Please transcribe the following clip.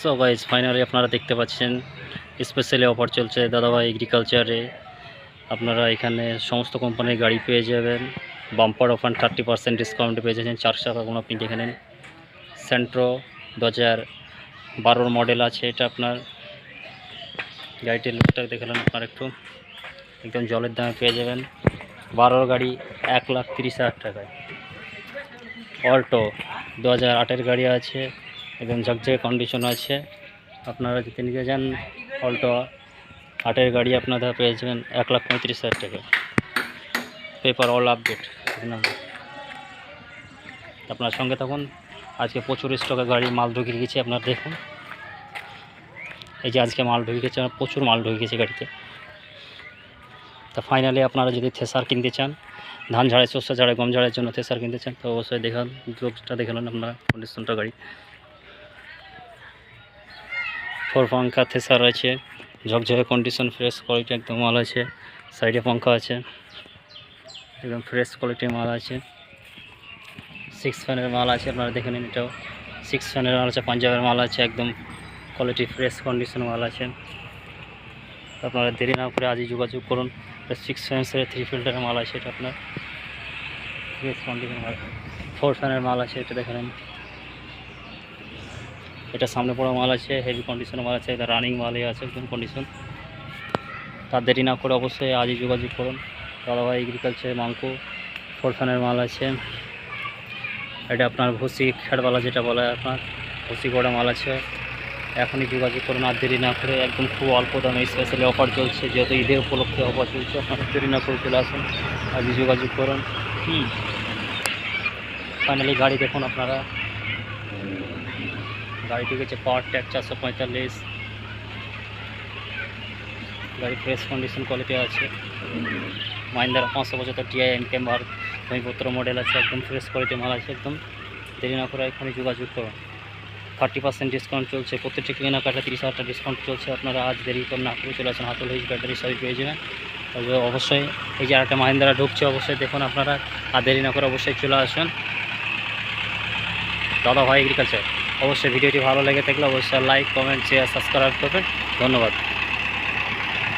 So guys finally আপনারা দেখতে পাচ্ছেন স্পেশালি অফার চলছে দাদাভাই এগ্রিকালচারে আপনারা এখানে সমস্ত কোম্পানির গাড়ি পেয়ে যাবেন। বাম্পার অফার থার্টি পার্সেন্ট ডিসকাউন্টে পেয়ে যাচ্ছেন টাকা কোনো আপনি দেখে নেন সেন্ট্রো দু হাজার বারোর মডেল আছে এটা আপনার। গাড়িটির লুকটা দেখালেন আপনার একটু। একদম জলের দামে পেয়ে যাবেন। বারোর গাড়ি এক লাখ তিরিশ হাজার টাকায়। অল্টো দু হাজার আটের গাড়ি আছে। এবং ঝকঝকে কন্ডিশন আছে। আপনারা যদি নিতে যান অল্টো আটের গাড়ি আপনারা পেয়ে যাবেন এক লাখ পঁয়ত্রিশ হাজার টাকা। Paper all update. আপনার সঙ্গে তখন আজকে প্রচুর স্টকে গাড়ি মাল ঢুকে গেছে, আপনারা দেখুন। এই যে আজকে মাল ঢুকে গেছে, প্রচুর মাল ঢুকে গেছে গাড়িতে। তা ফাইনালি আপনারা যদি থেসার কিনতে চান, ধান ঝাড়াই, শস্য ঝাড়াই, গম ঝাড়াইয়ের জন্য থেসার কিনতে চান, তো অবশ্যই দেখান লোকটা দেখালেন আপনারা কন্ডিশনটা গাড়ি। ফোর পাঙ্খা থেসার আছে, ঝকঝকে কন্ডিশন ফ্রেশ কোয়ালিটি একদম মাল আছে সাইডে পাঙ্খা আছে, একদম ফ্রেশ কোয়ালিটির মাল আছে। সিক্স ফ্যানের মাল আছে, আপনারা দেখে নিন এটাও। সিক্স ফ্যানের মাল আছে, পাঞ্জাবের মাল আছে, একদম কোয়ালিটি ফ্রেশ কন্ডিশন মাল আছে। আপনারা দেরি না করে আজই যোগাযোগ করুন। সিক্স ফ্যান্সের থ্রি ফিল্টারের মাল আছে, এটা আপনার ফ্রেশ কন্ডিশন মাল। ফোর ফ্যানের মাল আছে, এটা দেখে নিন। এটা সামনে পড়া মাল আছে হেভি কন্ডিশনের মাল আছে, এটা রানিং মালই আছে, একদম কন্ডিশন তার দেরি না করে অবশ্যই আজই যোগাযোগ করুন। দাদাভাই এগ্রিকালচার মাংকু ফোর ফ্যানের মাল আছে। এটা আপনার ভুসি খেড়বালা যেটা বলা হয় আপনার, ভুসি গোড়া মাল আছে। এখনই যোগাযোগ করুন, আর দেরি না করে একদম খুব অল্প দামে স্পেশালি অফার চলছে, যেহেতু ঈদের উপলক্ষে অফার চলছে, আপনারা দেরি না করে চলে আসুন, আজই যোগাযোগ করুন। হুম। ফাইনালি গাড়ি দেখুন আপনারা। গাড়ি ঢুকেছে পাওয়ার ট্যাগ চারশো পঁয়তাল্লিশ। গাড়ি ফ্রেশ কন্ডিশন কোয়ালিটি আছে। মাহিন্দারা পাঁচশো পঁচাত্তর টিআই এম কেম ভারত মডেল আছে, একদম ফ্রেশ কোয়ালিটি মাল আছে, একদম দেরি না করে এখনই যোগাযোগ করুন। থার্টি পার্সেন্ট ডিসকাউন্ট চলছে, প্রত্যেকটি কেনাকাটা তিরিশ হাজার ডিসকাউন্ট চলছে, আপনারা আজ দেরি করে না করে চলে আসেন, হাতল হিজ ব্যাটারি সবই পেয়ে যাবেন। তবে অবশ্যই এই যে আরেকটা মাহিন্দারা ঢুকছে, অবশ্যই দেখুন আপনারা, আর দেরি না করে অবশ্যই চলে আসুন। দাদা ভাই এগ্রিকালচার অবশ্যই ভিডিওটি ভালো লেগে থাকলে অবশ্যই লাইক কমেন্ট শেয়ার সাবস্ক্রাইব করবেন। ধন্যবাদ।